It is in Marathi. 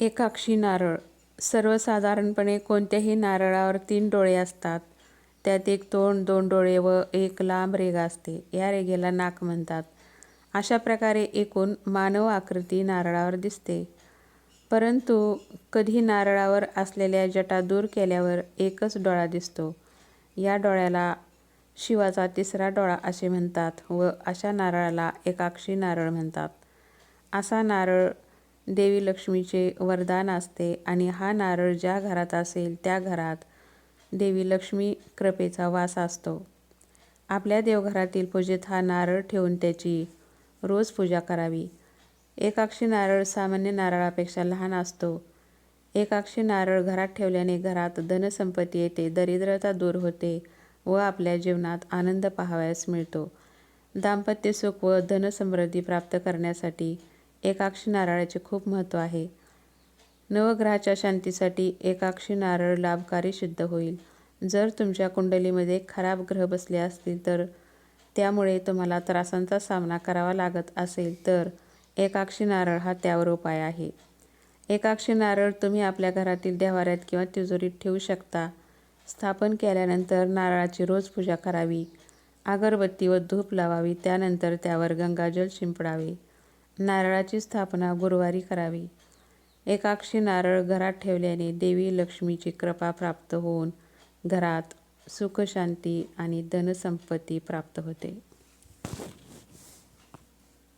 एकाक्षी नारळ. सर्वसाधारणपणे कोणत्याही नारळावर तीन डोळे असतात. त्यात एक तोंड दोन डोळे व एक लांब रेगा असते. या रेगेला नाक म्हणतात. अशा प्रकारे एकूण मानव आकृती नारळावर दिसते. परंतु कधी नारळावर असलेल्या जटा दूर केल्यावर एकच डोळा दिसतो. या डोळ्याला शिवाचा तिसरा डोळा असे म्हणतात व अशा नारळाला एकाक्षी नारळ म्हणतात. असा नारळ देवी लक्ष्मीचे वरदान असते आणि हा नारळ ज्या घरात असेल त्या घरात देवी लक्ष्मी कृपेचा वास असतो. आपल्या देवघरातील पूजेत हा नारळ ठेवून त्याची रोज पूजा करावी. एकाक्षी नारळ सामान्य नारळापेक्षा लहान असतो. एकाक्षी नारळ घरात ठेवल्याने घरात धनसंपत्ती येते दरिद्रता दूर होते व आपल्या जीवनात आनंद पाहावयास मिळतो. दाम्पत्य सुख व धनसमृद्धी प्राप्त करण्यासाठी एकाक्षी नारळाचे खूप महत्त्व आहे. नवग्रहाच्या शांतीसाठी एकाक्षी नारळ लाभकारी सिद्ध होईल. जर तुमच्या कुंडलीमध्ये खराब ग्रह बसले असतील तर त्यामुळे तुम्हाला त्रासांचा सामना करावा लागत असेल तर एकाक्षी नारळ हा त्यावर उपाय आहे. एकाक्षी नारळ तुम्ही आपल्या घरातील देवाऱ्यात किंवा तिजोरीत ठेवू शकता. स्थापन केल्यानंतर नारळाची रोज पूजा करावी. अगरबत्ती व धूप लावावी. त्यानंतर त्यावर गंगाजल शिंपडावे. नारळाची स्थापना गुरुवारी करावी. एकाक्षी नारळ घरात ठेवल्याने देवी लक्ष्मीची कृपा प्राप्त होऊन घरात सुखशांती आणि धनसंपत्ती प्राप्त होते.